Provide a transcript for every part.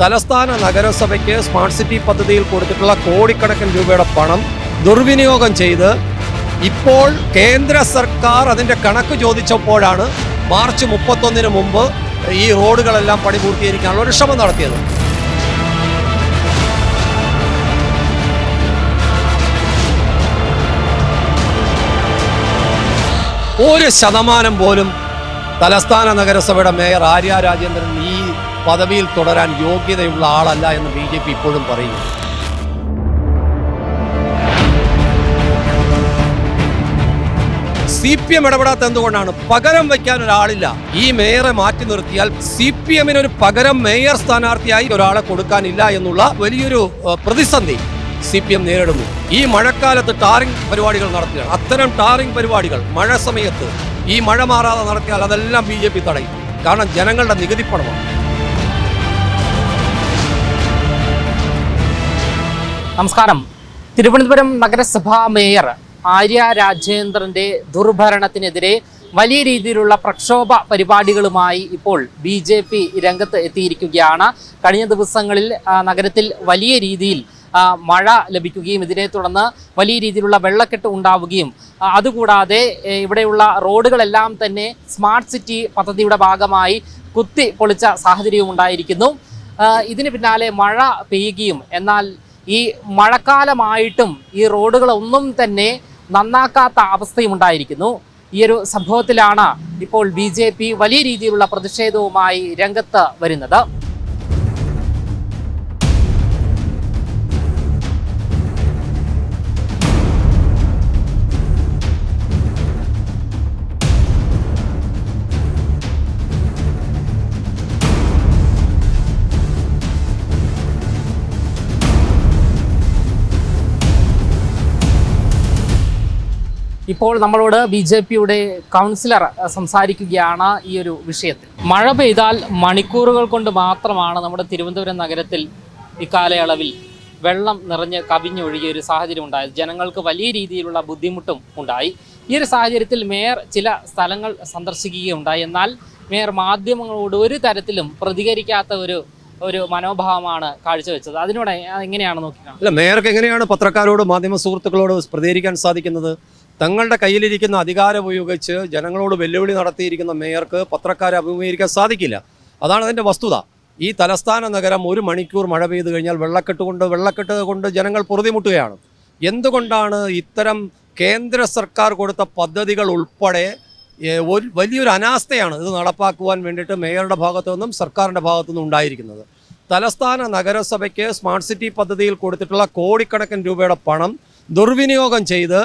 തലസ്ഥാന നഗരസഭയ്ക്ക് smart city പദ്ധതിയിൽ കൊടുത്തിട്ടുള്ള കോടിക്കണക്കിന് രൂപയുടെ പണം ദുർവിനിയോഗം ചെയ്ത് ഇപ്പോൾ കേന്ദ്ര സർക്കാർ അതിന്റെ കണക്ക് ചോദിച്ചപ്പോഴാണ് മാർച്ച് മുപ്പത്തൊന്നിന് മുമ്പ് ഈ റോഡുകളെല്ലാം പണി പൂർത്തീകരിക്കാനുള്ള ഒരു ശ്രമം നടത്തിയത്. ഒരു ശതമാനം പോലും തലസ്ഥാന നഗരസഭയുടെ മേയർ ആര്യ രാജേന്ദ്രൻ ഈ പദവിയിൽ തുടരാൻ യോഗ്യതയുള്ള ആളല്ല എന്ന് ബി ജെ പി ഇപ്പോഴും പറയുന്നു. സി പി എം ഇടപെടാത്ത എന്തുകൊണ്ടാണ്? പകരം വയ്ക്കാൻ ഒരാളില്ല. ഈ മേയറെ മാറ്റി നിർത്തിയാൽ സി പി എമ്മിന് ഒരു പകരം മേയർ സ്ഥാനാർത്ഥിയായി ഒരാളെ കൊടുക്കാനില്ല എന്നുള്ള വലിയൊരു പ്രതിസന്ധി സി പി എം നേരിടുന്നു. ഈ മഴക്കാലത്ത് ടാറിംഗ് പരിപാടികൾ നടത്തുകയാണ്. അത്തരം ടാറിംഗ് പരിപാടികൾ മഴ സമയത്ത് ഈ മഴ മാറാതെ നടത്തിയാൽ അതെല്ലാം ബി ജെ പി തടയും. കാരണം ജനങ്ങളുടെ നികുതി പണമാണ്. നമസ്കാരം. തിരുവനന്തപുരം നഗരസഭാ മേയർ ആര്യ രാജേന്ദ്രന്റെ ദുർഭരണത്തിനെതിരെ വലിയ രീതിയിലുള്ള പ്രക്ഷോഭ പരിപാടികളുമായി ഇപ്പോൾ ബി ജെ പി രംഗത്ത് എത്തിയിരിക്കുകയാണ്. കഴിഞ്ഞ ദിവസങ്ങളിൽ നഗരത്തിൽ വലിയ രീതിയിൽ മഴ ലഭിക്കുകയും ഇതിനെ തുടർന്ന് വലിയ രീതിയിലുള്ള വെള്ളക്കെട്ട് ഉണ്ടാവുകയും അതുകൂടാതെ ഇവിടെയുള്ള റോഡുകളെല്ലാം തന്നെ സ്മാർട്ട് സിറ്റി പദ്ധതിയുടെ ഭാഗമായി കുത്തി പൊളിച്ച സാഹചര്യവും ഉണ്ടായിരിക്കുന്നു. ഇതിന് പിന്നാലെ മഴ പെയ്യുകയും എന്നാൽ ഈ മഴക്കാലമായിട്ടും ഈ റോഡുകളൊന്നും തന്നെ നന്നാക്കാത്ത അവസ്ഥയും ഉണ്ടായിരിക്കുന്നു. ഈ ഒരു സംഭവത്തിലാണ് ഇപ്പോൾ ബി വലിയ രീതിയിലുള്ള പ്രതിഷേധവുമായി രംഗത്ത് വരുന്നത്. ഇപ്പോൾ നമ്മളോട് ബി ജെ പിയുടെ കൗൺസിലർ സംസാരിക്കുകയാണ് ഈ ഒരു വിഷയത്തിൽ. മഴ പെയ്താൽ മണിക്കൂറുകൾ കൊണ്ട് മാത്രമാണ് നമ്മുടെ തിരുവനന്തപുരം നഗരത്തിൽ ഇക്കാലയളവിൽ വെള്ളം നിറഞ്ഞ് കവിഞ്ഞൊഴുകിയ ഒരു സാഹചര്യം ഉണ്ടായത്. ജനങ്ങൾക്ക് വലിയ രീതിയിലുള്ള ബുദ്ധിമുട്ടും ഉണ്ടായി. ഈ ഒരു സാഹചര്യത്തിൽ മേയർ ചില സ്ഥലങ്ങൾ സന്ദർശിക്കുകയുണ്ടായി. എന്നാൽ മേയർ മാധ്യമങ്ങളോട് ഒരു തരത്തിലും പ്രതികരിക്കാത്ത ഒരു ഒരു മനോഭാവമാണ് കാഴ്ചവെച്ചത്. അതിനോട് എങ്ങനെയാണ് നോക്കിക്കാണുന്നത്? അല്ല മേയർക്ക് എങ്ങനെയാണ് പത്രക്കാരോട് മാധ്യമ സുഹൃത്തുക്കളോട് പ്രതികരിക്കാൻ സാധിക്കുന്നത്? തങ്ങളുടെ കയ്യിലിരിക്കുന്ന അധികാരം ഉപയോഗിച്ച് ജനങ്ങളോട് വെല്ലുവിളി നടത്തിയിരിക്കുന്ന മേയർക്ക് പത്രക്കാരെ അഭിമുഖീകരിക്കാൻ സാധിക്കില്ല. അതാണ് അതിന്റെ വസ്തുത. ഈ തലസ്ഥാന നഗരം ഒരു മണിക്കൂർ മഴ പെയ്തു കഴിഞ്ഞാൽ വെള്ളക്കെട്ട് കൊണ്ട് വെള്ളക്കെട്ട് കൊണ്ട് ജനങ്ങൾ പൊറുതിമുട്ടുകയാണ്. എന്തുകൊണ്ടാണ് ഇത്തരം കേന്ദ്ര സർക്കാർ കൊടുത്ത പദ്ധതികൾ ഉൾപ്പെടെ ഒരു വലിയൊരു അനാസ്ഥയാണ് ഇത് നടപ്പാക്കുവാൻ വേണ്ടിയിട്ട് മേയറുടെ ഭാഗത്തു നിന്നും സർക്കാരിന്റെ ഭാഗത്തു നിന്നും ഉണ്ടായിരിക്കുന്നത്. തലസ്ഥാന നഗരസഭയ്ക്ക് സ്മാർട്ട് സിറ്റി പദ്ധതിയിൽ കൊടുത്തിട്ടുള്ള കോടിക്കണക്കിന് രൂപയുടെ പണം ദുർവിനിയോഗം ചെയ്ത്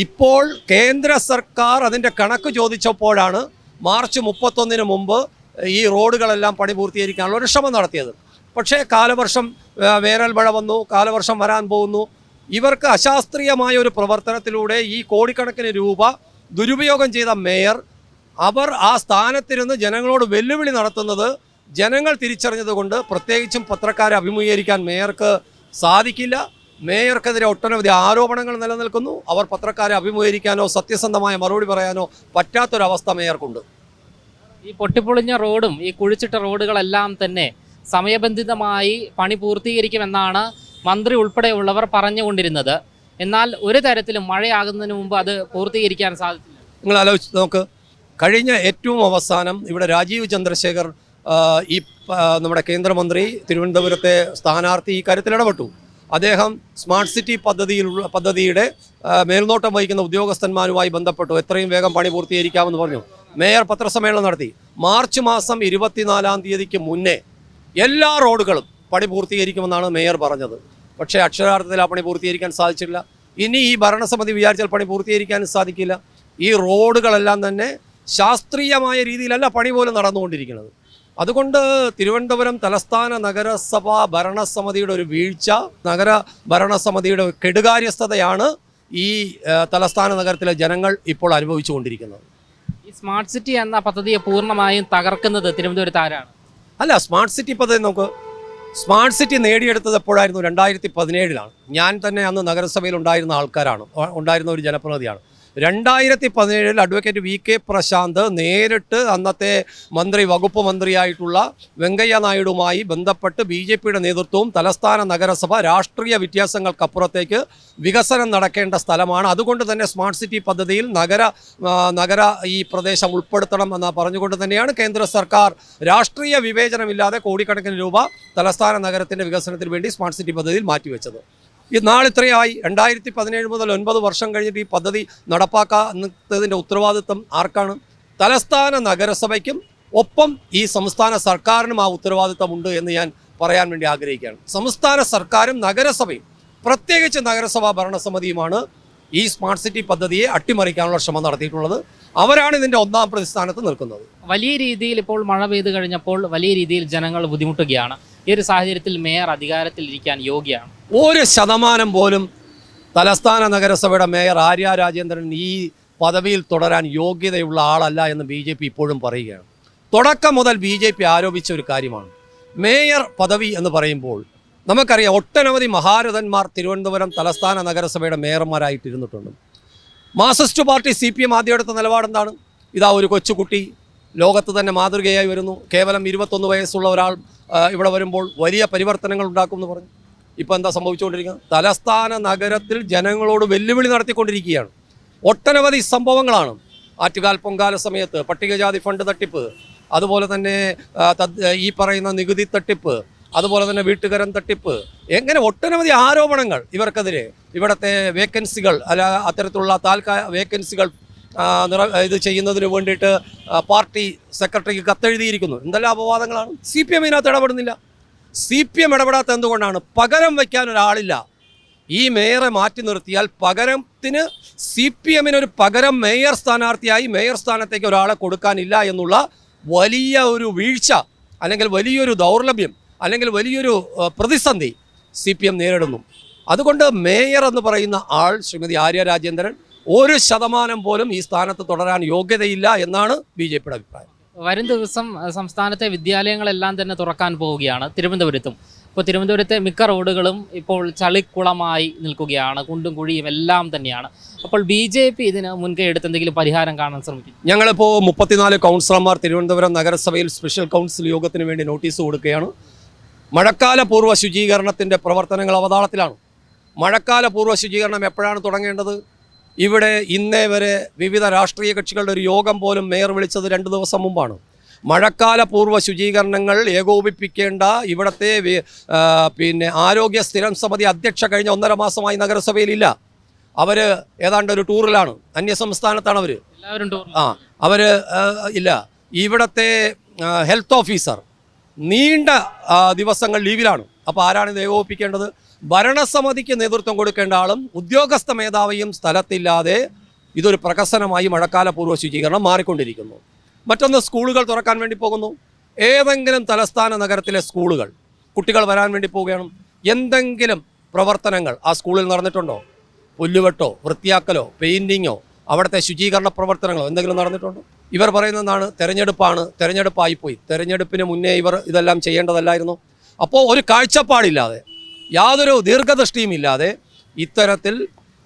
ഇപ്പോൾ കേന്ദ്ര സർക്കാർ അതിന്റെ കണക്ക് ചോദിച്ചപ്പോഴാണ് മാർച്ച് മുപ്പത്തൊന്നിന് മുമ്പ് ഈ റോഡുകളെല്ലാം പണി പൂർത്തീകരിക്കാനുള്ള ഒരു ശ്രമം നടത്തിയത്. പക്ഷേ കാലവർഷം വേനൽ മഴ വന്നു കാലവർഷം വരാൻ പോകുന്നു. ഇവർക്ക് അശാസ്ത്രീയമായ ഒരു പ്രവർത്തനത്തിലൂടെ ഈ കോടിക്കണക്കിന് രൂപ ദുരുപയോഗം ചെയ്ത മേയർ അവർ ആ സ്ഥാനത്തിരുന്ന് ജനങ്ങളോട് വെല്ലുവിളി നടത്തുന്നത് ജനങ്ങൾ തിരിച്ചറിഞ്ഞതുകൊണ്ട് പ്രത്യേകിച്ചും പത്രക്കാരെ അഭിമുഖീകരിക്കാൻ മേയർക്ക് സാധിക്കില്ല. മേയർക്കെതിരെ ഒട്ടനവധി ആരോപണങ്ങൾ നിലനിൽക്കുന്നു. അവർ പത്രക്കാരെ അഭിമുഖീകരിക്കാനോ സത്യസന്ധമായ മറുപടി പറയാനോ പറ്റാത്തൊരവസ്ഥ മേയർക്കുണ്ട്. ഈ പൊട്ടിപ്പൊളിഞ്ഞ റോഡും ഈ കുഴിച്ചിട്ട റോഡുകളെല്ലാം തന്നെ സമയബന്ധിതമായി പണി പൂർത്തീകരിക്കുമെന്നാണ് മന്ത്രി ഉൾപ്പെടെയുള്ളവർ പറഞ്ഞുകൊണ്ടിരുന്നത്. എന്നാൽ ഒരു തരത്തിലും മഴയാകുന്നതിന് മുമ്പ് അത് പൂർത്തീകരിക്കാൻ സാധിച്ചില്ല. നിങ്ങൾ ആലോചിച്ച് നോക്ക്. കഴിഞ്ഞ ഏറ്റവും അവസാനം ഇവിടെ രാജീവ് ചന്ദ്രശേഖർ ഈ നമ്മുടെ കേന്ദ്രമന്ത്രി തിരുവനന്തപുരത്തെ സ്ഥാനാർത്ഥി ഈ കാര്യത്തിൽ ഇടപെട്ടു. അദ്ദേഹം സ്മാർട്ട് സിറ്റി പദ്ധതിയിലുള്ള പദ്ധതിയുടെ മേൽനോട്ടം വഹിക്കുന്ന ഉദ്യോഗസ്ഥന്മാരുമായി ബന്ധപ്പെട്ടു. എത്രയും വേഗം പണി പൂർത്തീകരിക്കാമെന്ന് പറഞ്ഞു. മേയർ പത്രസമ്മേളനം നടത്തി. മാർച്ച് മാസം ഇരുപത്തിനാലാം തീയതിക്ക് മുന്നേ എല്ലാ റോഡുകളും പണി പൂർത്തീകരിക്കുമെന്നാണ് മേയർ പറഞ്ഞത്. പക്ഷേ അക്ഷരാർത്ഥത്തിൽ ആ പണി പൂർത്തീകരിക്കാൻ സാധിച്ചില്ല ഇനി ഈ ഭരണസമിതി വിചാരിച്ചാൽ പണി പൂർത്തീകരിക്കാനും സാധിക്കില്ല. ഈ റോഡുകളെല്ലാം തന്നെ ശാസ്ത്രീയമായ രീതിയിലല്ല പണി പോലും നടന്നുകൊണ്ടിരിക്കുന്നത്. അതുകൊണ്ട് തിരുവനന്തപുരം തലസ്ഥാന നഗരസഭാ ഭരണസമിതിയുടെ ഒരു വീഴ്ച നഗര ഭരണസമിതിയുടെ കെടുകാര്യസ്ഥതയാണ് ഈ തലസ്ഥാന നഗരത്തിലെ ജനങ്ങൾ ഇപ്പോൾ അനുഭവിച്ചുകൊണ്ടിരിക്കുന്നത്. ഈ സ്മാർട്ട് സിറ്റി എന്ന പദ്ധതിയെ പൂർണമായും തകർക്കുന്നത് തിരുവനന്തപുരത്ത് ആരാണ്? അല്ല സ്മാർട്ട് സിറ്റി പദ്ധതി നമുക്ക് സ്മാർട്ട് സിറ്റി നേടിയെടുത്തത് എപ്പോഴായിരുന്നു? രണ്ടായിരത്തി പതിനേഴിലാണ്. ഞാൻ തന്നെ അന്ന് നഗരസഭയിൽ ഉണ്ടായിരുന്ന ആൾക്കാരാണ്. ഉണ്ടായിരുന്ന ഒരു ജനപ്രതിനിധിയാണ്. രണ്ടായിരത്തി പതിനേഴിൽ അഡ്വക്കേറ്റ് വി കെ പ്രശാന്ത് നേരിട്ട് അന്നത്തെ മന്ത്രി വകുപ്പ് മന്ത്രിയായിട്ടുള്ള വെങ്കയ്യ നായിഡുമായി ബന്ധപ്പെട്ട് ബി ജെ പിയുടെ നേതൃത്വവും തലസ്ഥാന നഗരസഭ രാഷ്ട്രീയ വ്യത്യാസങ്ങൾക്കപ്പുറത്തേക്ക് വികസനം നടക്കേണ്ട സ്ഥലമാണ്. അതുകൊണ്ട് തന്നെ സ്മാർട്ട് സിറ്റി പദ്ധതിയിൽ നഗര നഗര ഈ പ്രദേശം ഉൾപ്പെടുത്തണം എന്ന് പറഞ്ഞുകൊണ്ട് തന്നെയാണ് കേന്ദ്ര സർക്കാർ. രാഷ്ട്രീയ വിവേചനമില്ലാതെ കോടിക്കണക്കിന് രൂപ തലസ്ഥാന നഗരത്തിന്റെ വികസനത്തിന് വേണ്ടി സ്മാർട്ട് സിറ്റി പദ്ധതിയിൽ മാറ്റിവെച്ചത്. ഈ നാളിത്രയായി രണ്ടായിരത്തി പതിനേഴ് മുതൽ ഒൻപത് വർഷം കഴിഞ്ഞിട്ട് ഈ പദ്ധതി നടപ്പാക്കാത്തതിന്റെ ഉത്തരവാദിത്വം ആർക്കാണ്? തലസ്ഥാന നഗരസഭയ്ക്കും ഒപ്പം ഈ സംസ്ഥാന സർക്കാരിനും ആ ഉത്തരവാദിത്തമുണ്ട് എന്ന് ഞാൻ പറയാൻ വേണ്ടി ആഗ്രഹിക്കുകയാണ്. സംസ്ഥാന സർക്കാരും നഗരസഭയും പ്രത്യേകിച്ച് നഗരസഭാ ഭരണസമിതിയുമാണ് ഈ സ്മാർട്ട് സിറ്റി പദ്ധതിയെ അട്ടിമറിക്കാനുള്ള ശ്രമം നടത്തിയിട്ടുള്ളത്. അവരാണ് ഇതിന്റെ ഒന്നാം പ്രതിസ്ഥാനത്ത് നിൽക്കുന്നത്. വലിയ രീതിയിൽ ഇപ്പോൾ മഴ പെയ്തു കഴിഞ്ഞപ്പോൾ വലിയ രീതിയിൽ ജനങ്ങൾ ബുദ്ധിമുട്ടുകയാണ്. ഈ ഒരു സാഹചര്യത്തിൽ മേയർ അധികാരത്തിൽ ഇരിക്കാൻ യോഗ്യമാണ് ഒരു ശതമാനം പോലും തലസ്ഥാന നഗരസഭയുടെ മേയർ ആര്യ രാജേന്ദ്രൻ ഈ പദവിയിൽ തുടരാൻ യോഗ്യതയുള്ള ആളല്ല എന്ന് ബി ജെ പി ഇപ്പോഴും പറയുകയാണ്. തുടക്കം മുതൽ ബി ജെ പി ആരോപിച്ച ഒരു കാര്യമാണ്. മേയർ പദവി എന്ന് പറയുമ്പോൾ നമുക്കറിയാം ഒട്ടനവധി മഹാരഥന്മാർ തിരുവനന്തപുരം തലസ്ഥാന നഗരസഭയുടെ മേയർമാരായിട്ടിരുന്നിട്ടുണ്ട്. Marxist party C P M ആദ്യം എടുത്ത നിലപാടെന്താണ് ഇതാ ഒരു കൊച്ചുകുട്ടി ലോകത്ത് തന്നെ മാതൃകയായി വരുന്നു. കേവലം ഇരുപത്തൊന്ന് വയസ്സുള്ള ഒരാൾ ഇവിടെ വരുമ്പോൾ വലിയ പരിവർത്തനങ്ങൾ ഉണ്ടാക്കുമെന്ന് പറഞ്ഞു. ഇപ്പോൾ എന്താ സംഭവിച്ചുകൊണ്ടിരിക്കുന്നത്? തലസ്ഥാന നഗരത്തിൽ ജനങ്ങളോട് വെല്ലുവിളി നടത്തിക്കൊണ്ടിരിക്കുകയാണ്. ഒട്ടനവധി സംഭവങ്ങളാണ്. ആറ്റുകാൽ പൊങ്കാല സമയത്ത് പട്ടികജാതി ഫണ്ട് തട്ടിപ്പ് അതുപോലെ തന്നെ ഈ പറയുന്ന നികുതി തട്ടിപ്പ് അതുപോലെ തന്നെ വീട്ടുകരം തട്ടിപ്പ് എങ്ങനെ ഒട്ടനവധി ആരോപണങ്ങൾ ഇവർക്കെതിരെ. ഇവിടുത്തെ വേക്കൻസികൾ അല്ല അത്തരത്തിലുള്ള താൽക്കാല വേക്കൻസികൾ നിറ ഇത് ചെയ്യുന്നതിന് വേണ്ടിയിട്ട് പാർട്ടി സെക്രട്ടറിക്ക് കത്തെഴുതിയിരിക്കുന്നു. എന്തെല്ലാം അപവാദങ്ങളാണ്? സി പി എം ഇതിനകത്ത് ഇടപെടുന്നില്ല. സി പി എം ഇടപെടാത്ത എന്തുകൊണ്ടാണ് പകരം വയ്ക്കാൻ ഒരാളില്ല. ഈ മേയറെ മാറ്റി നിർത്തിയാൽ പകരത്തിന് സി പി എമ്മിനൊരു പകരം മേയർ സ്ഥാനാർത്ഥിയായി മേയർ സ്ഥാനത്തേക്ക് ഒരാളെ കൊടുക്കാനില്ല എന്നുള്ള വലിയ ഒരു വീഴ്ച അല്ലെങ്കിൽ വലിയൊരു ദൗർലഭ്യം അല്ലെങ്കിൽ വലിയൊരു പ്രതിസന്ധി സി പി എം നേരിടുന്നു. അതുകൊണ്ട് മേയർ എന്ന് പറയുന്ന ആൾ ശ്രീമതി ആര്യ രാജേന്ദ്രൻ ഒരു ശതമാനം പോലും ഈ സ്ഥാനത്ത് തുടരാൻ യോഗ്യതയില്ല എന്നാണ് ബി ജെ പിയുടെ അഭിപ്രായം. വരും ദിവസം സംസ്ഥാനത്തെ വിദ്യാലയങ്ങളെല്ലാം തന്നെ തുറക്കാൻ പോവുകയാണ് തിരുവനന്തപുരത്തും. ഇപ്പോൾ തിരുവനന്തപുരത്തെ മിക്ക റോഡുകളും ഇപ്പോൾ ചളിക്കുളമായി നിൽക്കുകയാണ്. കുണ്ടും കുഴിയും എല്ലാം തന്നെയാണ്. അപ്പോൾ ബി ജെ പി ഇതിന് മുൻകൈ എടുത്ത് എന്തെങ്കിലും പരിഹാരം കാണാൻ ശ്രമിക്കും? ഞങ്ങളിപ്പോൾ മുപ്പത്തിനാല് കൗൺസിലർമാർ തിരുവനന്തപുരം നഗരസഭയിൽ സ്പെഷ്യൽ കൗൺസിൽ യോഗത്തിന് വേണ്ടി നോട്ടീസ് കൊടുക്കുകയാണ്. മഴക്കാല പൂർവ ശുചീകരണത്തിന്റെ പ്രവർത്തനങ്ങൾ അവതാളത്തിലാണ്. മഴക്കാല പൂർവ ശുചീകരണം എപ്പോഴാണ് തുടങ്ങേണ്ടത്? ഇവിടെ ഇന്നേ വരെ വിവിധ രാഷ്ട്രീയ കക്ഷികളുടെ ഒരു യോഗം പോലും മേയർ വിളിച്ചത് രണ്ട് ദിവസം മുമ്പാണ്. മഴക്കാല പൂർവ ശുചീകരണങ്ങൾ ഏകോപിപ്പിക്കേണ്ട ഇവിടത്തെ പിന്നെ ആരോഗ്യ സ്ഥിരം സമിതി അധ്യക്ഷ കഴിഞ്ഞ ഒന്നര മാസമായി നഗരസഭയിലില്ല. അവർ ഏതാണ്ട് ഒരു ടൂറിലാണ്. അന്യസംസ്ഥാനത്താണ് അവർ ആ അവർ ഇല്ല. ഇവിടത്തെ ഹെൽത്ത് ഓഫീസർ നീണ്ട ദിവസങ്ങൾ ലീവിലാണ്. അപ്പോൾ ആരാണ് ഇത് ഏകോപിപ്പിക്കേണ്ടത്? ഭരണസമിതിക്ക് നേതൃത്വം കൊടുക്കേണ്ട ആളും ഉദ്യോഗസ്ഥ മേധാവിയും സ്ഥലത്തില്ലാതെ ഇതൊരു പ്രകസനമായി മഴക്കാലപൂർവ ശുചീകരണം മാറിക്കൊണ്ടിരിക്കുന്നു. മറ്റൊന്ന് സ്കൂളുകൾ തുറക്കാൻ വേണ്ടി പോകുന്നു. ഏതെങ്കിലും തലസ്ഥാന നഗരത്തിലെ സ്കൂളുകൾ കുട്ടികൾ വരാൻ വേണ്ടി പോവുകയാണ്. എന്തെങ്കിലും പ്രവർത്തനങ്ങൾ ആ സ്കൂളിൽ നടന്നിട്ടുണ്ടോ? പുല്ലുവെട്ടോ വൃത്തിയാക്കലോ പെയിന്റിങ്ങോ അവിടുത്തെ ശുചീകരണ പ്രവർത്തനങ്ങളോ എന്തെങ്കിലും നടന്നിട്ടുണ്ടോ? ഇവർ പറയുന്നതാണ് തെരഞ്ഞെടുപ്പാണ് തെരഞ്ഞെടുപ്പായിപ്പോയി. തെരഞ്ഞെടുപ്പിന് മുന്നേ ഇവർ ഇതെല്ലാം ചെയ്യേണ്ടതല്ലായിരുന്നു. അപ്പോൾ ഒരു കാഴ്ചപ്പാടില്ലാതെ യാതൊരു ദീർഘദൃഷ്ടിയും ഇല്ലാതെ ഇത്തരത്തിൽ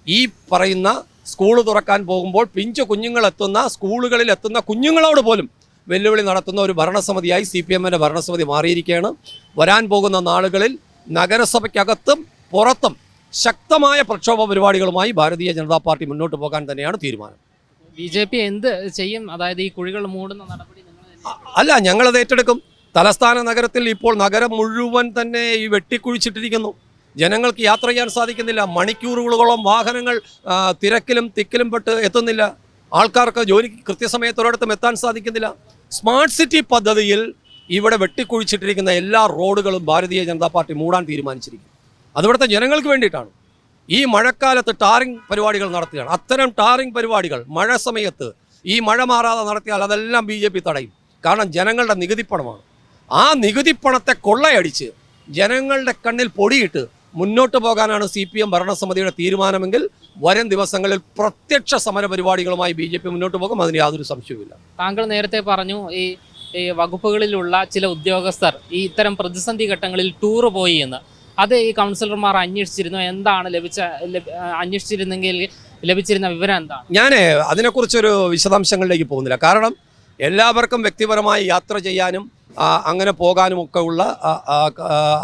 ഈ പറയുന്ന സ്കൂൾ തുറക്കാൻ പോകുമ്പോൾ പിഞ്ചു കുഞ്ഞുങ്ങളെത്തുന്ന സ്കൂളുകളിൽ എത്തുന്ന കുഞ്ഞുങ്ങളോട് പോലും വെല്ലുവിളി നടത്തുന്ന ഒരു ഭരണസമിതിയായി സി പി എമ്മിന്റെ ഭരണസമിതി മാറിയിരിക്കുകയാണ്. വരാൻ പോകുന്ന നാളുകളിൽ നഗരസഭയ്ക്കകത്തും പുറത്തും ശക്തമായ പ്രക്ഷോഭ പരിപാടികളുമായി ഭാരതീയ ജനതാ പാർട്ടി മുന്നോട്ട് പോകാൻ തന്നെയാണ് തീരുമാനം. ബി ജെ പി എന്ത് ചെയ്യും? അതായത് ഈ കുഴികൾ മൂടുന്ന നടപടി അല്ല ഞങ്ങളത് ഏറ്റെടുക്കും. തലസ്ഥാന നഗരത്തിൽ ഇപ്പോൾ നഗരം മുഴുവൻ തന്നെ ഈ വെട്ടിക്കുഴിച്ചിട്ടിരിക്കുന്നു. ജനങ്ങൾക്ക് യാത്ര ചെയ്യാൻ സാധിക്കുന്നില്ല. മണിക്കൂറുകളോളം വാഹനങ്ങൾ തിരക്കിലും തിക്കിലും പെട്ട് എത്തുന്നില്ല. ആൾക്കാർക്ക് ജോലി കൃത്യസമയത്ത് എത്താൻ സാധിക്കുന്നില്ല. സ്മാർട്ട് സിറ്റി പദ്ധതിയിൽ ഇവിടെ വെട്ടിക്കുഴിച്ചിട്ടിരിക്കുന്ന എല്ലാ റോഡുകളും ഭാരതീയ ജനതാ പാർട്ടി മൂടാൻ തീരുമാനിച്ചിരിക്കുന്നു. അതിവിടുത്തെ ജനങ്ങൾക്ക് വേണ്ടിയിട്ടാണ്. ഈ മഴക്കാലത്ത് ടാറിംഗ് പരിപാടികൾ നടത്തുകയാണ്. അത്തരം ടാറിംഗ് പരിപാടികൾ മഴ സമയത്ത് ഈ മഴ മാറാതെ നടത്തിയാൽ അതെല്ലാം ബി തടയും. കാരണം ജനങ്ങളുടെ നികുതിപ്പണമാണ് ആ നികുതി പണത്തെ കൊള്ളയടിച്ച് ജനങ്ങളുടെ കണ്ണിൽ പൊടിയിട്ട് മുന്നോട്ട് പോകാനാണ് സി പി എം ഭരണസമിതിയുടെ തീരുമാനമെങ്കിൽ വരും ദിവസങ്ങളിൽ പ്രത്യക്ഷ സമര പരിപാടികളുമായി ബി ജെ പി മുന്നോട്ട് പോകും. അതിന് യാതൊരു സംശയവുമില്ല. താങ്കൾ നേരത്തെ പറഞ്ഞു ഈ ഈ വകുപ്പുകളിലുള്ള ചില ഉദ്യോഗസ്ഥർ ഈ ഇത്തരം പ്രതിസന്ധി ഘട്ടങ്ങളിൽ ടൂർ പോയി എന്ന്. അത് ഈ കൗൺസിലർമാർ അന്വേഷിച്ചിരുന്നു. എന്താണ് ലഭിച്ച അന്വേഷിച്ചിരുന്നെങ്കിൽ ലഭിച്ചിരുന്ന വിവരം എന്താണ്? ഞാൻ അതിനെക്കുറിച്ചൊരു വിശദാംശങ്ങളിലേക്ക് പോകുന്നില്ല. കാരണം എല്ലാവർക്കും വ്യക്തിപരമായി യാത്ര ചെയ്യാനും അങ്ങനെ പോകാനും ഒക്കെ ഉള്ള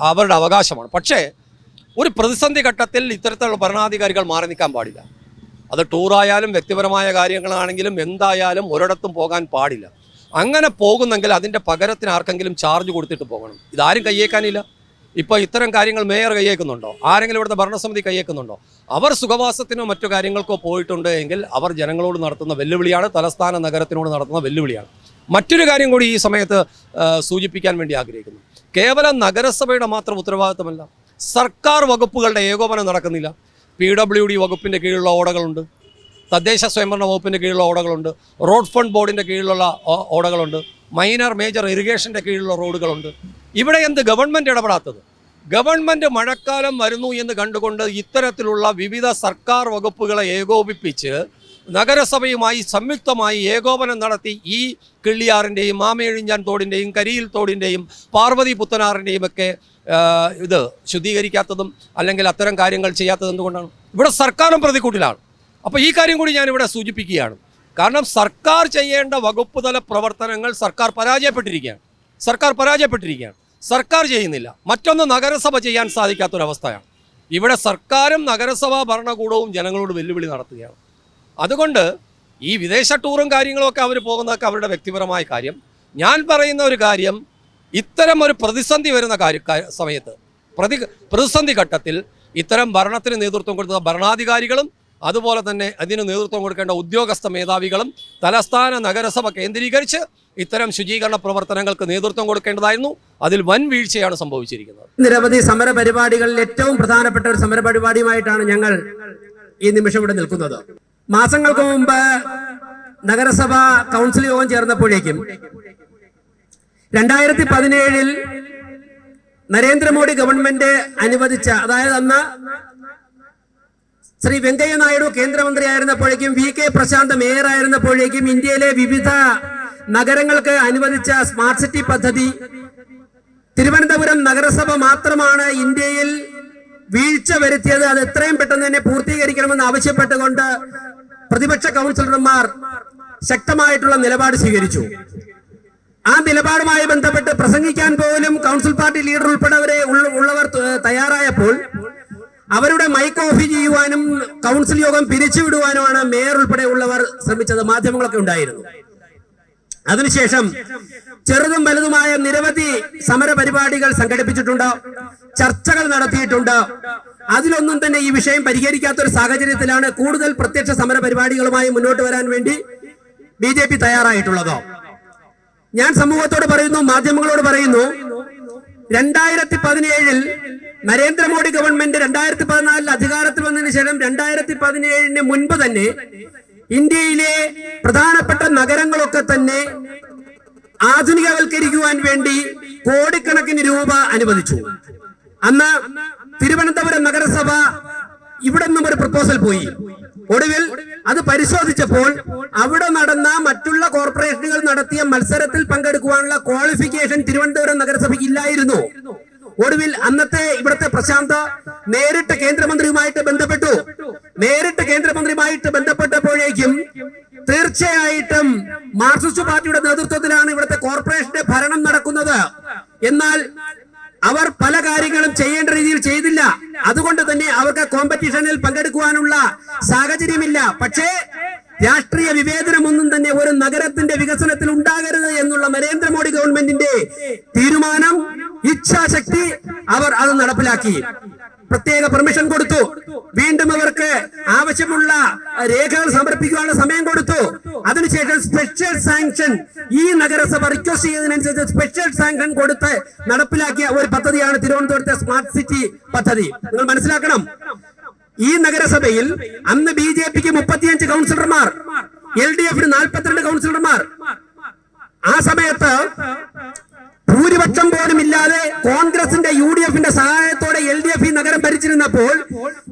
അവരുടെ അവകാശമാണ്. പക്ഷേ ഒരു പ്രതിസന്ധി ഘട്ടത്തിൽ ഇത്തരത്തിലുള്ള ഭരണാധികാരികൾ മാറി നിൽക്കാൻ പാടില്ല. അത് ടൂറായാലും വ്യക്തിപരമായ കാര്യങ്ങളാണെങ്കിലും എന്തായാലും ഒരിടത്തും പോകാൻ പാടില്ല. അങ്ങനെ പോകുന്നെങ്കിൽ അതിന്റെ പകരത്തിന് ആർക്കെങ്കിലും ചാർജ് കൊടുത്തിട്ട് പോകണം. ഇതാരും കയ്യേക്കാനില്ല ഇപ്പോൾ ഇത്തരം കാര്യങ്ങൾ മേയർ കയ്യേക്കുന്നുണ്ടോ ആരെങ്കിലും ഇവിടുത്തെ ഭരണസമിതി കയ്യേക്കുന്നുണ്ടോ അവർ സുഖവാസത്തിനോ മറ്റു കാര്യങ്ങൾക്കോ പോയിട്ടുണ്ട് എങ്കിൽ അവർ ജനങ്ങളോട് നടത്തുന്ന വെല്ലുവിളിയാണ് തലസ്ഥാന നഗരത്തിനോട് നടത്തുന്ന വെല്ലുവിളിയാണ്. മറ്റൊരു കാര്യം കൂടി ഈ സമയത്ത് സൂചിപ്പിക്കാൻ വേണ്ടി ആഗ്രഹിക്കുന്നു. കേവലം നഗരസഭയുടെ മാത്രം ഉത്തരവാദിത്തമല്ല സർക്കാർ വകുപ്പുകളുടെ ഏകോപനം നടക്കുന്നില്ല. പി ഡബ്ല്യു ഡി വകുപ്പിന്റെ കീഴിലുള്ള ഓടകളുണ്ട് തദ്ദേശ സ്വയംഭരണ വകുപ്പിന്റെ കീഴിലുള്ള ഓടകളുണ്ട് റോഡ് ഫണ്ട് ബോർഡിന്റെ കീഴിലുള്ള ഓടകളുണ്ട് മൈനർ മേജർ ഇറിഗേഷന്റെ കീഴിലുള്ള റോഡുകളുണ്ട്. ഇവിടെ എന്ത് ഗവൺമെന്റ് ഇടപെടാത്തത്? ഗവൺമെന്റ് മഴക്കാലം വരുന്നു എന്ന് കണ്ടുകൊണ്ട് ഇത്തരത്തിലുള്ള വിവിധ സർക്കാർ വകുപ്പുകളെ ഏകോപിപ്പിച്ച് നഗരസഭയുമായി സംയുക്തമായി ഏകോപനം നടത്തി ഈ കിള്ളിയാറിന്റെയും മാമേഴിഞ്ചാൻ തോടിന്റെയും കരിയിൽ തോടിന്റെയും പാർവതി പുത്തനാറിന്റെയും ഒക്കെ ഇത് ശുദ്ധീകരിക്കാത്തതും അല്ലെങ്കിൽ അത്തരം കാര്യങ്ങൾ ചെയ്യാത്തത് എന്തുകൊണ്ടാണ്? ഇവിടെ സർക്കാരും പ്രതിക്കൂട്ടിലാണ് അപ്പോൾ ഈ കാര്യം കൂടി ഞാനിവിടെ സൂചിപ്പിക്കുകയാണ്. കാരണം സർക്കാർ ചെയ്യേണ്ട വകുപ്പ് തല പ്രവർത്തനങ്ങൾ സർക്കാർ പരാജയപ്പെട്ടിരിക്കുകയാണ്. സർക്കാർ പരാജയപ്പെട്ടിരിക്കുകയാണ്. സർക്കാർ ചെയ്യുന്നില്ല. മറ്റൊന്ന് നഗരസഭ ചെയ്യാൻ സാധിക്കാത്തൊരവസ്ഥയാണ്. ഇവിടെ സർക്കാരും നഗരസഭാ ഭരണകൂടവും ജനങ്ങളോട് വെല്ലുവിളി നടത്തുകയാണ്. അതുകൊണ്ട് ഈ വിദേശ ടൂറും കാര്യങ്ങളൊക്കെ അവർ പോകുന്നതൊക്കെ അവരുടെ വ്യക്തിപരമായ കാര്യം. ഞാൻ പറയുന്ന ഒരു കാര്യം ഇത്തരം ഒരു പ്രതിസന്ധി വരുന്ന കാര്യ സമയത്ത് പ്രതി പ്രതിസന്ധി ഘട്ടത്തിൽ ഇത്തരം ഭരണത്തിന് നേതൃത്വം കൊടുത്ത ഭരണാധികാരികളും അതുപോലെ തന്നെ അതിന് നേതൃത്വം കൊടുക്കേണ്ട ഉദ്യോഗസ്ഥ മേധാവികളും തലസ്ഥാന നഗരസഭ കേന്ദ്രീകരിച്ച് ഇത്തരം ശുചീകരണ പ്രവർത്തനങ്ങൾക്ക് നേതൃത്വം കൊടുക്കേണ്ടതായിരുന്നു. അതിൽ വൻ വീഴ്ചയാണ് സംഭവിച്ചിരിക്കുന്നത്. നിരവധി സമര പരിപാടികളിൽ ഏറ്റവും പ്രധാനപ്പെട്ട ഒരു സമര പരിപാടിയുമായിട്ടാണ് ഞങ്ങൾ ഈ നിമിഷം ഇവിടെ നിൽക്കുന്നത്. മാസങ്ങൾക്ക് മുമ്പ് നഗരസഭ കൗൺസിൽ യോഗം ചേർന്നപ്പോഴേക്കും രണ്ടായിരത്തി പതിനേഴിൽ നരേന്ദ്രമോദി ഗവൺമെന്റ് അനുവദിച്ച അതായത് അന്ന് ശ്രീ വെങ്കയ്യ നായിഡു കേന്ദ്രമന്ത്രിയായിരുന്നപ്പോഴേക്കും വി കെ പ്രശാന്ത് മേയർ ആയിരുന്നപ്പോഴേക്കും ഇന്ത്യയിലെ വിവിധ നഗരങ്ങൾക്ക് അനുവദിച്ച സ്മാർട്ട് സിറ്റി പദ്ധതി തിരുവനന്തപുരം നഗരസഭ മാത്രമാണ് ഇന്ത്യയിൽ വീഴ്ച വരുത്തിയത് അത് എത്രയും പെട്ടെന്ന് തന്നെ പൂർത്തീകരിക്കണമെന്ന് ആവശ്യപ്പെട്ടുകൊണ്ട് പ്രതിപക്ഷ കൗൺസിലർമാർ ശക്തമായിട്ടുള്ള നിലപാട് സ്വീകരിച്ചു. ആ നിലപാടുമായി ബന്ധപ്പെട്ട് പ്രസംഗിക്കാൻ പോലും കൗൺസിൽ പാർട്ടി ലീഡർ ഉൾപ്പെടെ ഉള്ളവർ തയ്യാറായപ്പോൾ അവരുടെ മൈക്ക് ഓഫ് ചെയ്യുവാനും കൗൺസിൽ യോഗം പിരിച്ചുവിടുവാനുമാണ് മേയർ ഉൾപ്പെടെ ഉള്ളവർ ശ്രമിച്ചത്. മാധ്യമങ്ങളൊക്കെ ഉണ്ടായിരുന്നു. അതിനുശേഷം ചെറുതും വലുതുമായ നിരവധി സമര പരിപാടികൾ സംഘടിപ്പിച്ചിട്ടുണ്ട്. ചർച്ചകൾ നടത്തിയിട്ടുണ്ട്. അതിലൊന്നും തന്നെ ഈ വിഷയം പരിഹരിക്കാത്ത ഒരു സാഹചര്യത്തിലാണ് കൂടുതൽ പ്രത്യക്ഷ സമര പരിപാടികളുമായി മുന്നോട്ട് വരാൻ വേണ്ടി ബി ജെ പി തയ്യാറായിട്ടുള്ളത്. ഞാൻ സമൂഹത്തോട് പറയുന്നു മാധ്യമങ്ങളോട് പറയുന്നു രണ്ടായിരത്തി പതിനേഴിൽ നരേന്ദ്രമോദി ഗവൺമെന്റ് രണ്ടായിരത്തി പതിനാലിൽ അധികാരത്തിൽ വന്നതിന് ശേഷം രണ്ടായിരത്തി പതിനേഴിന് മുൻപ് തന്നെ ഇന്ത്യയിലെ പ്രധാനപ്പെട്ട നഗരങ്ങളൊക്കെ തന്നെ ആധുനികവൽക്കരിക്കുവാൻ വേണ്ടി കോടിക്കണക്കിന് രൂപ അനുവദിച്ചു. അന്ന് തിരുവനന്തപുരം നഗരസഭ ഇവിടെ നിന്നും ഒരു പ്രപ്പോസൽ പോയി. ഒടുവിൽ അത് പരിശോധിച്ചപ്പോൾ അവിടെ നടന്ന മറ്റുള്ള കോർപ്പറേഷനുകൾ നടത്തിയ മത്സരത്തിൽ പങ്കെടുക്കുവാനുള്ള ക്വാളിഫിക്കേഷൻ തിരുവനന്തപുരം നഗരസഭയ്ക്ക് ഇല്ലായിരുന്നു. ഒടുവിൽ അന്നത്തെ ഇവിടുത്തെ പ്രശാന്ത് നേരിട്ട് കേന്ദ്രമന്ത്രിയുമായിട്ട് ബന്ധപ്പെട്ടു. നേരിട്ട് കേന്ദ്രമന്ത്രിയുമായിട്ട് ബന്ധപ്പെട്ടപ്പോഴേക്കും തീർച്ചയായിട്ടും മാർക്സിസ്റ്റ് പാർട്ടിയുടെ നേതൃത്വത്തിലാണ് ഇവിടുത്തെ കോർപ്പറേഷന്റെ ഭരണം നടക്കുന്നത്. എന്നാൽ അവർ പല കാര്യങ്ങളും ചെയ്യേണ്ട രീതിയിൽ ചെയ്തില്ല. അതുകൊണ്ട് തന്നെ അവർക്ക് കോമ്പറ്റീഷനിൽ പങ്കെടുക്കുവാനുള്ള സാഹചര്യമില്ല. പക്ഷേ രാഷ്ട്രീയ വിവേചനമൊന്നും തന്നെ ഒരു നഗരത്തിന്റെ വികസനത്തിൽ ഉണ്ടാകരുത് എന്നുള്ള നരേന്ദ്രമോദി ഗവൺമെന്റിന്റെ തീരുമാനം ഇച്ഛാശക്തി അവർ അത് നടപ്പിലാക്കി. പ്രത്യേക പെർമിഷൻ കൊടുത്തു. വീണ്ടും അവർക്ക് ആവശ്യമുള്ള രേഖകൾ സമർപ്പിക്കാനുള്ള സമയം കൊടുത്തു. അതിനുശേഷം സ്പെഷ്യൽ സാങ്ഷൻ ഈ നഗരസഭ റിക്വസ്റ്റ് ചെയ്തതിനനുസരിച്ച് സ്പെഷ്യൽ സാങ്ഷൻ കൊടുത്ത് നടപ്പിലാക്കിയ ഒരു പദ്ധതിയാണ് തിരുവനന്തപുരത്തെ സ്മാർട്ട് സിറ്റി പദ്ധതി. നിങ്ങൾ മനസ്സിലാക്കണം. ഈ നഗരസഭയിൽ അന്ന് ബി ജെ പിക്ക് മുപ്പത്തിയഞ്ച് കൗൺസിലർമാർ എൽ ഡി എഫിന് നാൽപ്പത്തിരണ്ട് കൗൺസിലർമാർ. ആ സമയത്ത് ഭൂരിപക്ഷം പോലും ഇല്ലാതെ കോൺഗ്രസിന്റെ യു ഡി എഫിന്റെ സഹായത്തോടെ എൽ ഡി എഫ് ഈ നഗരം ഭരിച്ചിരുന്നപ്പോൾ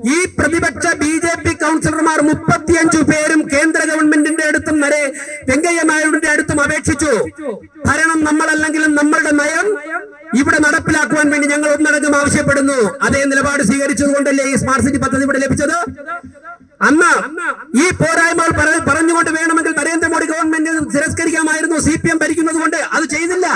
ഈ പ്രതിപക്ഷ ബി ജെ പി കൗൺസിലർമാർ മുപ്പത്തിയഞ്ചു പേരും കേന്ദ്ര ഗവൺമെന്റിന്റെ അടുത്തും വരെ വെങ്കയ്യ നായിഡുവിന്റെ അടുത്തും അപേക്ഷിച്ചു. ഭരണം നമ്മളല്ലെങ്കിലും നമ്മളുടെ നയം ഇവിടെ നടപ്പിലാക്കുവാൻ വേണ്ടി ഞങ്ങൾ ഒന്നടങ്കം ആവശ്യപ്പെടുന്നു. അതേ നിലപാട് സ്വീകരിച്ചതുകൊണ്ടല്ലേ ഈ സ്മാർട്ട് സിറ്റി പദ്ധതി ഇവിടെ ലഭിച്ചത്? അന്ന് ഈ പോരായ്മകൾ പറ- പറഞ്ഞുകൊണ്ട് വേണമെങ്കിൽ നരേന്ദ്രമോദി ഗവൺമെന്റ് തിരസ്കരിക്കാമായിരുന്നു. സി പി എം ഭരിക്കുന്നത് കൊണ്ട് അത് ചെയ്തില്ല.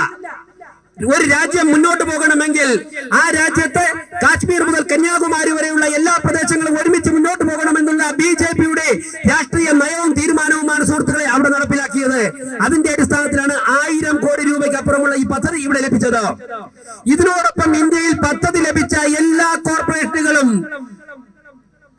ഒരു രാജ്യം മുന്നോട്ട് പോകണമെങ്കിൽ ആ രാജ്യത്തെ കാശ്മീർ മുതൽ കന്യാകുമാരി വരെയുള്ള എല്ലാ പ്രദേശങ്ങളും ഒരുമിച്ച് മുന്നോട്ട് പോകണമെന്നുള്ള ബി ജെ പിയുടെ രാഷ്ട്രീയ നയവും തീരുമാനവുമാണ് സുഹൃത്തുക്കളെ അവിടെ നടപ്പിലാക്കിയത് അതിന്റെ അടിസ്ഥാനത്തിലാണ് ആയിരം കോടി രൂപയ്ക്ക് അപ്പുറമുള്ള ഈ പദ്ധതി ഇവിടെ ലഭിച്ചത് ഇതിനോടൊപ്പം ഇന്ത്യയിൽ പദ്ധതി ലഭിച്ച എല്ലാ കോർപ്പറേഷനുകളും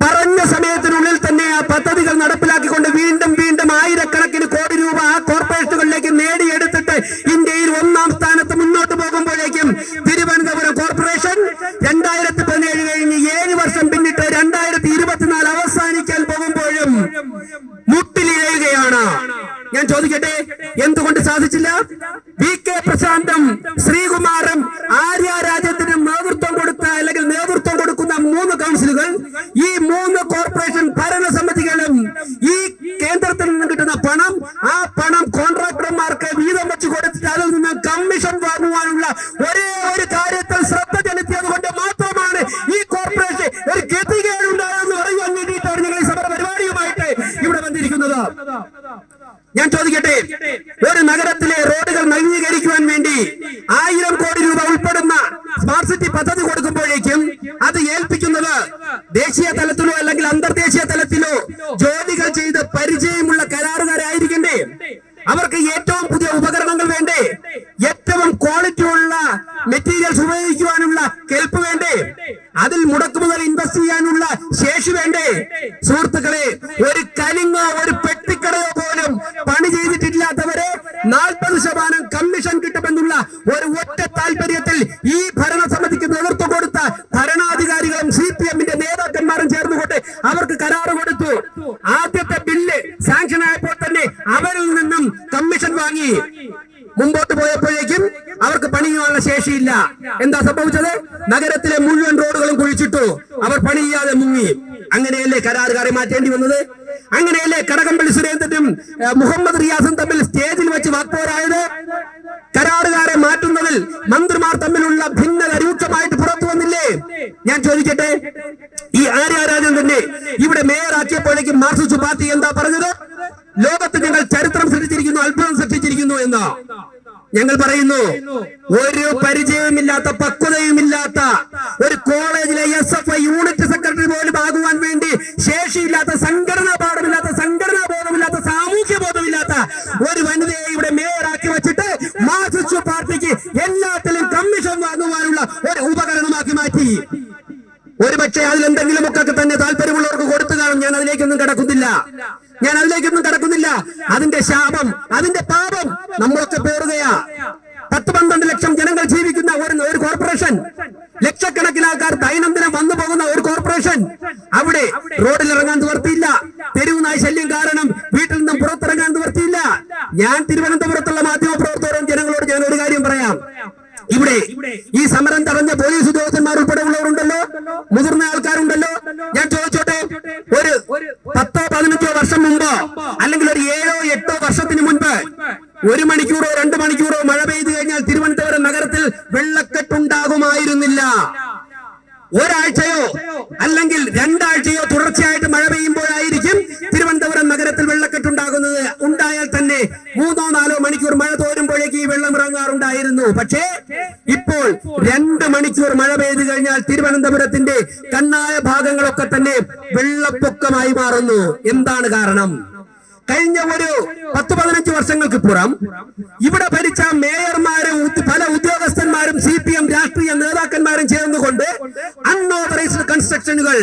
പറഞ്ഞ സമയത്തിനുള്ളിൽ തന്നെ ആ പദ്ധതികൾ നടപ്പിലാക്കിക്കൊണ്ട് വീണ്ടും വീണ്ടും ആയിരക്കണക്കിന് കോടി രൂപ ആ കോർപ്പറേഷനുകളിലേക്ക് നേടിയെടുത്തിട്ട് ഇന്ത്യയിൽ ഒന്നാം സ്ഥാനത്ത് മുന്നോട്ട് പോകുമ്പോഴേക്കും തിരുവനന്തപുരം കോർപ്പറേഷൻ രണ്ടായിരത്തി പതിനേഴ് കഴിഞ്ഞ് ഏഴ് വർഷം പിന്നിട്ട് രണ്ടായിരത്തി ഇരുപത്തിനാല് അവസാനിക്കാൻ പോകുമ്പോഴും മുട്ടിലിഴയുകയാണ് ഞാൻ ചോദിക്കട്ടെ എന്തുകൊണ്ട് സാധിച്ചില്ല വി കെ പ്രശാന്തും ശ്രീകുമാറും ആര്യ രാജ്യത്തിനും നേതൃത്വം കൊടുത്ത അല്ലെങ്കിൽ നേതൃത്വം കൊടുക്കുന്ന മൂന്ന് കൗൺസിലുകൾ ഈ മൂന്ന് കോർപ്പറേഷൻ ഭരണസമിതികളും ഈ കേന്ദ്രത്തിൽ നിന്ന് കിട്ടുന്ന പണം ആ പണം കോൺട്രാക്ടർമാർക്ക് വീതം വെച്ച് കൊടുത്തിട്ട് അതിൽ നിന്ന് കമ്മീഷൻ വാങ്ങുവാനുള്ള ഒരേ ഒരു കാര്യത്തിൽ ശ്രദ്ധ ചെലുത്തിയത് കൊണ്ട് മാത്രമാണ് ഈ കോർപ്പറേഷൻ ഒരു ഗതികേടുണ്ടായെന്ന് പറയുവാൻ വേണ്ടിയിട്ടാണ് ഞങ്ങൾ ഈ സമര പരിപാടിയുമായിട്ട് ഇവിടെ വന്നിരിക്കുന്നത് ഞാൻ ചോദിക്കട്ടെ ഒരു നഗരത്തിലെ റോഡുകൾ നവീകരിക്കുവാൻ വേണ്ടി ആയിരം കോടി രൂപ ഉൾപ്പെടുന്ന സ്മാർട്ട് സിറ്റി പദ്ധതി കൊടുക്കുമ്പോഴേക്കും അത് ഏൽപ്പിക്കുന്നത് ദേശീയ തലത്തിലോ അല്ലെങ്കിൽ അന്തർദേശീയ തലത്തിലോ ജോലികൾ ചെയ്ത് പരിചയമുള്ള കരാറുകാരായിരിക്കണ്ടേ അവർക്ക് ഏറ്റവും പുതിയ ഉപകരണങ്ങൾ വേണ്ടേ ഏറ്റവും ക്വാളിറ്റി ഉള്ള മെറ്റീരിയൽസ് ഉപയോഗിക്കുവാനുള്ള കെൽപ്പ് വേണ്ടേ അതിൽ മുടക്കുമുതൽ ചെയ്യാനുള്ള ശേഷി വേണ്ടേ? സുഹൃത്തുക്കളെ ഒരു കലിങ്ങോ ഒരു പെട്ടിക്കടയോ പോലും പണി ചെയ്തിട്ടില്ലാത്തവരെ നാൽപ്പത് ശതമാനം കമ്മീഷൻ കിട്ടുമെന്നുള്ള ഒരു ഒറ്റ താല്പര്യത്തിൽ ഈ ഭരണസമിതിക്ക് നേതൃത്വം കൊടുത്ത ഭരണാധികാരികളും സി പി എമ്മിന്റെ നേതാക്കന്മാരും ചേർന്നുകൊണ്ട് അവർക്ക് കരാറ് കൊടുത്തു ആദ്യത്തെ ബില്ല് സാങ്ഷൻ ആയപ്പോൾ തന്നെ അവരിൽ നിന്നും കമ്മീഷൻ വാങ്ങി മുമ്പോട്ട് പോയപ്പോഴേക്കും അവർക്ക് പണിയുവാനുള്ള ശേഷിയില്ല എന്താ സംഭവിച്ചത് നഗരത്തിലെ മുഴുവൻ റോഡുകളും കുഴിച്ചിട്ടു അവർ പണി ചെയ്യാതെ മുങ്ങി അങ്ങനെയല്ലേ കരാറുകാരെ മാറ്റേണ്ടി വന്നത്. അങ്ങനെയല്ലേ കടകംപള്ളി സുരേന്ദ്രനും മുഹമ്മദ് റിയാസും തമ്മിൽ സ്റ്റേജിൽ വെച്ച് വാക്പോരായത്? കരാറുകാരെ മാറ്റുന്നതിൽ മന്ത്രിമാർ തമ്മിലുള്ള ഭിന്നത രൂക്ഷമായിട്ട് പുറത്തു വന്നില്ലേ? ഞാൻ ചോദിക്കട്ടെ ഈ ആര്യാരാജൻ തന്നെ ഇവിടെ മേയറാക്കിയപ്പോഴേക്കും മാർക്സിസ്റ്റ് പാർട്ടി എന്താ പറഞ്ഞത്? ലോകത്ത് ഞങ്ങൾ ചരിത്രം സൃഷ്ടിച്ചിരിക്കുന്നു അത്ഭുതം സൃഷ്ടിച്ചിരിക്കുന്നു എന്ന്. ഞങ്ങൾ പറയുന്നു ഒരു പരിചയമില്ലാത്ത പക്വതയുമില്ലാത്ത ഒരു കോളേജിലെ S F I unit secretary പോലും ആകുവാൻ വേണ്ടി ശേഷിയില്ലാത്ത സംഘടനാ പാഠമില്ലാത്ത സംഘടനാ ബോധമില്ലാത്ത സാമൂഹ്യ ബോധമില്ലാത്ത ഒരു വനിതയെ ഇവിടെ മേയറാക്കി വെച്ചിട്ട് മാർക്സിസ്റ്റ് പാർട്ടിക്ക് എല്ലാത്തിലും കമ്മീഷൻ വാങ്ങുവാനുള്ള ഒരു ഉപകരണമാക്കി മാറ്റി. ഒരുപക്ഷെ അതിലെന്തെങ്കിലും ഒക്കെ തന്നെ താല്പര്യമുള്ളവർക്ക് കൊടുത്തു കാണും. ഞാൻ അതിലേക്കൊന്നും കടക്കുന്നില്ല. ഞാൻ അതിലേക്കൊന്നും കടക്കുന്നില്ല. അതിന്റെ ശാപം അതിന്റെ പാപം നമ്മളൊക്കെ പേറുകയാ. പത്ത് പന്ത്രണ്ട് ലക്ഷം ജനങ്ങൾ ജീവിക്കുന്ന ഒരു ഒരു കോർപ്പറേഷൻ. ലക്ഷക്കണക്കിന് ആൾക്കാർ ദൈനംദിനം വന്നു പോകുന്ന ഒരു കോർപ്പറേഷൻ. അവിടെ റോഡിൽ ഇറങ്ങാൻ നിവർത്തിയില്ല. തെരുവ് നായ ശല്യം കാരണം വീട്ടിൽ നിന്നും പുറത്തിറങ്ങാൻ നിവർത്തിയില്ല. ഞാൻ തിരുവനന്തപുരത്തുള്ള മാധ്യമ പ്രവർത്തകരും ജനങ്ങളോട് ഞാൻ ഒരു കാര്യം പറയാം. ഇവിടെ ഈ സമരം തടഞ്ഞ പോലീസ് ഉദ്യോഗസ്ഥന്മാർ ഉൾപ്പെടെ ഉള്ളവരുണ്ടല്ലോ മുതിർന്ന ആൾക്കാരുണ്ടല്ലോ. ഞാൻ ചോദിച്ചോട്ടെ ഒരു പത്തോ പതിനഞ്ചോ വർഷം മുമ്പോ അല്ലെങ്കിൽ ഒരു ഏഴോ എട്ടോ വർഷത്തിന് മുൻപ് ഒരു മണിക്കൂറോ രണ്ട് മണിക്കൂറോ മഴ പെയ്തു കഴിഞ്ഞാൽ തിരുവനന്തപുരം നഗരത്തിൽ വെള്ളക്കെട്ടുണ്ടാകുമായിരുന്നില്ല. ഒരാഴ്ചയോ അല്ലെങ്കിൽ രണ്ടാഴ്ചയോ തുടർച്ചയായിട്ട് മഴ പെയ്യുമ്പോഴായിരിക്കും തിരുവനന്തപുരം നഗരത്തിൽ വെള്ളക്കെട്ടുണ്ടാകുന്നത്. ഉണ്ടായാൽ തന്നെ മൂന്നോ നാലോ മണിക്കൂർ മഴ തോരുമ്പോഴേക്ക് ഈ വെള്ളം ഇറങ്ങാറുണ്ടായിരുന്നു. പക്ഷേ ഇപ്പോൾ രണ്ട് മണിക്കൂർ മഴ പെയ്തു കഴിഞ്ഞാൽ തിരുവനന്തപുരത്തിന്റെ കണ്ണായ ഭാഗങ്ങളൊക്കെ തന്നെ വെള്ളപ്പൊക്കമായി മാറുന്നു. എന്താണ് കാരണം? കഴിഞ്ഞ ഒരു പത്ത് പതിനഞ്ച് വർഷങ്ങൾക്ക് പുറം ഇവിടെ ഭരിച്ച മേയർമാരും പല ഉദ്യോഗസ്ഥന്മാരും സി പി എം രാഷ്ട്രീയ നേതാക്കന്മാരും ചേർന്നുകൊണ്ട് അൺഓതറൈസ്ഡ് കൺസ്ട്രക്ഷനുകൾ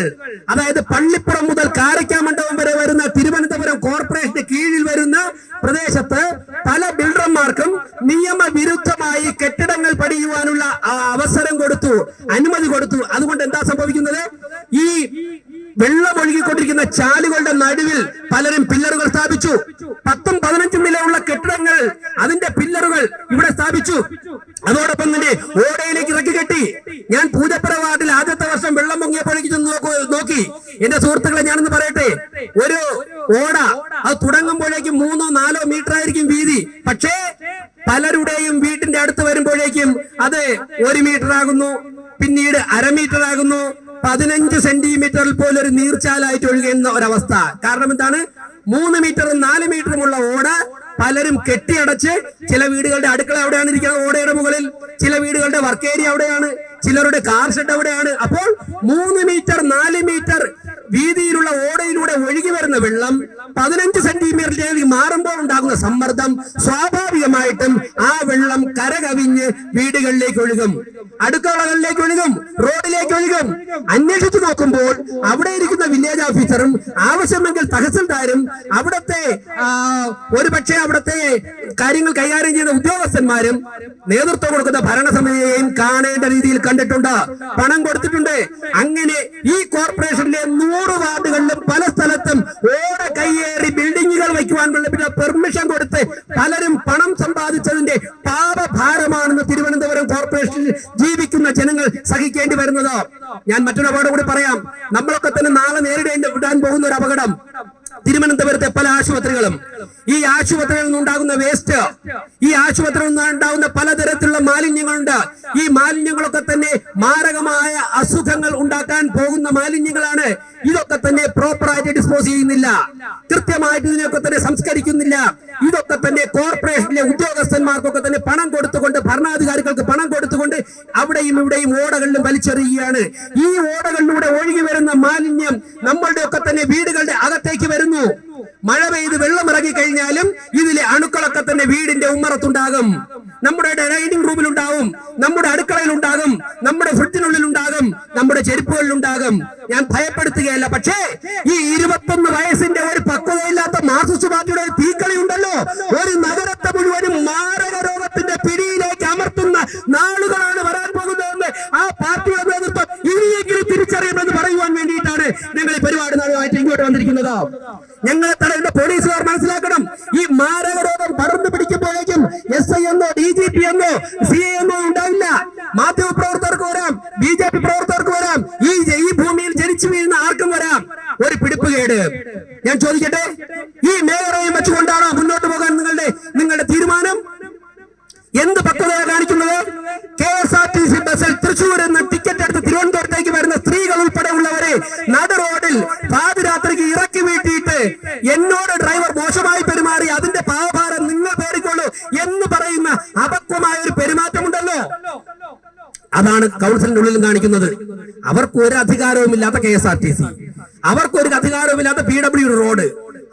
അതായത് പള്ളിപ്പുറം മുതൽ കാരക്കാമണ്ഡപം വരെ വരുന്ന തിരുവനന്തപുരം കോർപ്പറേഷന്റെ കീഴിൽ വരുന്ന പ്രദേശത്ത് പല ബിൽഡർമാർക്കും നിയമവിരുദ്ധമായി കെട്ടിടങ്ങൾ പണിയുവാനുള്ള അവസരം കൊടുത്തു അനുമതി കൊടുത്തു. അതുകൊണ്ട് എന്താ സംഭവിക്കുന്നത്? ഈ വെള്ളം ഒഴുകിക്കൊണ്ടിരിക്കുന്ന ചാലുകളുടെ നടുവിൽ പലരും പില്ലറുകൾ സ്ഥാപിച്ചു. പത്തും പതിനഞ്ചും നിലയുള്ള കെട്ടിടങ്ങൾ അതിന്റെ പില്ലറുകൾ ഇവിടെ സ്ഥാപിച്ചു. അതോടൊപ്പം തന്നെ ഓടയിലേക്ക് ഇറക്കി കെട്ടി. ഞാൻ പൂജപ്പുറ വാർഡിൽ ആദ്യത്തെ വർഷം വെള്ളം പൊങ്ങിയപ്പോഴേക്ക് നോക്കി എന്റെ സുഹൃത്തുക്കളെ ഞാനൊന്ന് പറയട്ടെ? ഒരു ഓട അത് തുടങ്ങുമ്പോഴേക്കും മൂന്നോ നാലോ മീറ്റർ ആയിരിക്കും വീതി. പക്ഷേ പലരുടെയും വീട്ടിന്റെ അടുത്ത് വരുമ്പോഴേക്കും അത് ഒരു മീറ്റർ ആകുന്നു പിന്നീട് അര മീറ്റർ ആകുന്നു പതിനഞ്ച് സെന്റിമീറ്ററിൽ പോലും ഒരു നീർച്ചാലായിട്ട് ഒഴുകുന്ന ഒരവസ്ഥ. കാരണം എന്താണ്? മൂന്ന് മീറ്ററും നാല് മീറ്ററുമുള്ള ഓട പലരും കെട്ടിയടച്ച് ചില വീടുകളുടെ അടുക്കള എവിടെയാണ് ഇരിക്കുന്നത്? ഓടയുടെ മുകളിൽ. ചില വീടുകളുടെ വർക്ക് ഏരിയ അവിടെയാണ് ചിലരുടെ കാർ ഷെഡ് അവിടെയാണ് അപ്പോൾ മൂന്ന് മീറ്റർ നാല് മീറ്റർ വീതിയിലുള്ള ഓടയിലൂടെ ഒഴുകി വരുന്ന വെള്ളം പതിനഞ്ച് സെന്റിമീറ്ററിലേക്ക് മാറുമ്പോൾ ഉണ്ടാകുന്ന സമ്മർദ്ദം സ്വാഭാവികമായിട്ടും ആ വെള്ളം കരകവിഞ്ഞ് വീടുകളിലേക്ക് ഒഴുകും. അടുക്കളകളിലേക്ക് ഒഴുകും റോഡിലേക്ക് ഒഴുകും. അന്വേഷിച്ചു നോക്കുമ്പോൾ അവിടെ ഇരിക്കുന്ന വില്ലേജ് ഓഫീസറും ആവശ്യമെങ്കിൽ തഹസിൽദാരും അവിടത്തെ ഒരു ഒരുപക്ഷെ അവിടത്തെ കാര്യങ്ങൾ കൈകാര്യം ചെയ്യുന്ന ഉദ്യോഗസ്ഥന്മാരും നേതൃത്വം കൊടുക്കുന്ന ഭരണസമിതിയെയും കാണേണ്ട രീതിയിൽ കണ്ടിട്ടുണ്ട്. പണം കൊടുത്തിട്ടുണ്ട്. അങ്ങനെ ഈ കോർപ്പറേഷനിലെ നൂറ് വാർഡുകളിലും പല സ്ഥലത്തും ഓട കയ്യേറി ബിൽഡിങ്ങുകൾ വയ്ക്കുവാൻ വേണ്ടി പെർമിഷൻ കൊടുത്ത് പലരും പണം സമ്പാദിച്ചതിന്റെ പാപഭാരമാണെന്ന് തിരുവനന്തപുരം കോർപ്പറേഷനിൽ ജീവിക്കുന്ന ജനങ്ങൾ സഹിക്കേണ്ടി വരുന്നത്? ഞാൻ മറ്റൊരു അപകടം കൂടി പറയാം. നമ്മളൊക്കെ തന്നെ നാളെ നേരിടേണ്ടി വിടാൻ പോകുന്ന ഒരു അപകടം. തിരുവനന്തപുരത്തെ പല ആശുപത്രികളും. ഈ ആശുപത്രികളിൽ നിന്നുണ്ടാകുന്ന വേസ്റ്റ് ഈ ആശുപത്രിയിൽ നിന്നുണ്ടാകുന്ന പലതരത്തിലുള്ള മാലിന്യങ്ങളുണ്ട്. ഈ മാലിന്യങ്ങളൊക്കെ തന്നെ മാരകമായ അസുഖങ്ങൾ ഉണ്ടാക്കാൻ പോകുന്ന മാലിന്യങ്ങളാണ്. ഇതൊക്കെ തന്നെ പ്രോപ്പറായിട്ട് ഡിസ്പോസ് ചെയ്യുന്നില്ല. കൃത്യമായിട്ട് ഇതിനൊക്കെ തന്നെ സംസ്കരിക്കുന്നില്ല. ഇതൊക്കെ തന്നെ കോർപ്പറേഷനിലെ ഉദ്യോഗസ്ഥന്മാർക്കൊക്കെ തന്നെ പണം കൊടുത്തുകൊണ്ട് ഭരണാധികാരികൾക്ക് പണം കൊടുത്തുകൊണ്ട് അവിടെയും ഇവിടെയും ഓടകളിലും വലിച്ചെറിയുകയാണ്. ഈ ഓടകളിലൂടെ ഒഴുകി വരുന്ന മാലിന്യം നമ്മളുടെ ഒക്കെ തന്നെ വീടുകളുടെ അകത്തേക്ക് വരുന്നു. മഴ പെയ്ത് വെള്ളം ഇറങ്ങി കഴിഞ്ഞാലും ഇതിലെ അണുക്കളൊക്കെ തന്നെ വീടിന്റെ ഉമ്മറത്തുണ്ടാകും. നമ്മുടെ ഡൈനിങ് റൂമിൽ ഉണ്ടാകും നമ്മുടെ അടുക്കളയിൽ ഉണ്ടാകും നമ്മുടെ ഫ്രിഡ്ജിനുള്ളിൽ ഉണ്ടാകും നമ്മുടെ ചെരുപ്പുകളിൽ ഉണ്ടാകും ഞാൻ ഭയപ്പെടുത്തുകയല്ല പക്ഷേ ഈ ഇരുപത്തൊന്ന് വയസ്സിന്റെ ഒരു പക്വതയില്ലാത്ത മാർക്സിസ്റ്റ് പാർട്ടിയുടെ ഒരു തീക്കളി ഉണ്ടല്ലോ ഒരു നഗരത്തെ മുഴുവനും it. അതാണ് കൗൺസിലിന്റെ ഉള്ളിൽ കാണിക്കുന്നത്. അവർക്ക് ഒരു അധികാരവുമില്ലാത്ത K S R T C. അവർക്ക് ഒരു അധികാരവുമില്ലാത്ത പി ഡബ്ല്യു റോഡ്.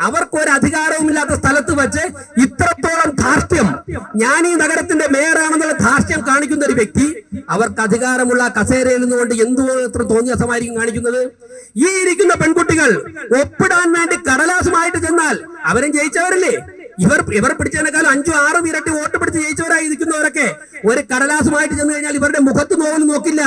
അവർക്ക് ഒരു അധികാരവുമില്ലാത്ത സ്ഥലത്ത് വെച്ച് ഇത്രത്തോളം ധാർഷ്ട്യം. ഞാൻ ഈ നഗരത്തിന്റെ മേയറാണെന്നുള്ള ധാർഷ്ട്യം കാണിക്കുന്ന ഒരു വ്യക്തി അവർക്ക് അധികാരമുള്ള കസേരയിൽ നിന്നുകൊണ്ട് എന്തുമാത്രം തോന്നിയസമായിരിക്കും കാണിക്കുന്നത്? ഈ ഇരിക്കുന്ന പെൺകുട്ടികൾ ഒപ്പിടാൻ വേണ്ടി കടലാസുമായിട്ട് ചെന്നാൽ അവരും ജയിച്ചവരല്ലേ? ഇവർ ഇവർ പിടിച്ചതിനേക്കാളും അഞ്ചും ആറും ഇരട്ടി വോട്ട് പിടിച്ച് ജയിച്ചവരായിരിക്കുന്നവരൊക്കെ ഒരു കടലാസുമായിട്ട് ചെന്ന് കഴിഞ്ഞാൽ ഇവരുടെ മുഖത്ത് നോവൽ നോക്കില്ല.